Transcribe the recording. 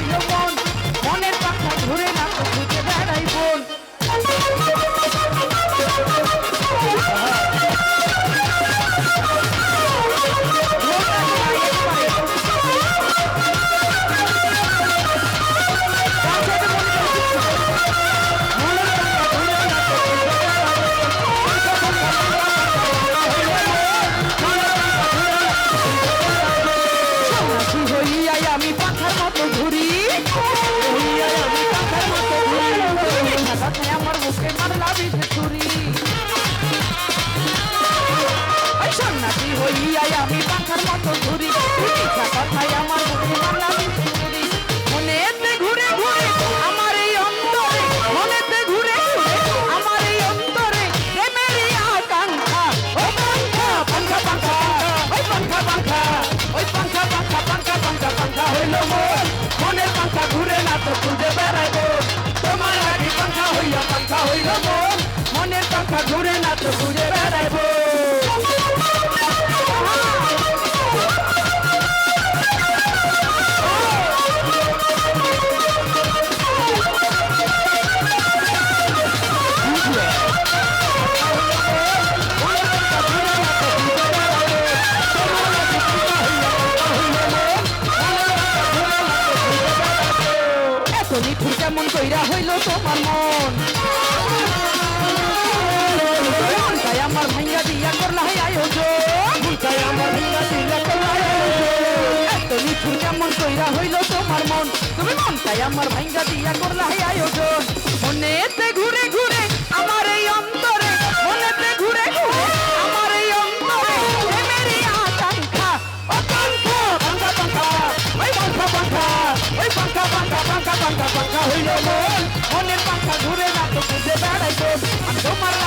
no more. তো খুঁজে বেড়াইব। তোমার আগে পাখা হইয়া পাখা হইল মনের পাখা ঘুরে না তো খুঁজে বেড়াইবো। চলি জলিপুর কেমন কইরা হইল তোমার মন। তাই আমার ভাইয়া দিয়া করলা হাই আয়োজন। তাই আমার ভাইয়া দিয়া করলা জলিপুর কেমন কইরা হইল তোমার মন। তুমি মন তাই আমার ভাইয়া দিয়া করলা হাই Don't Tómala.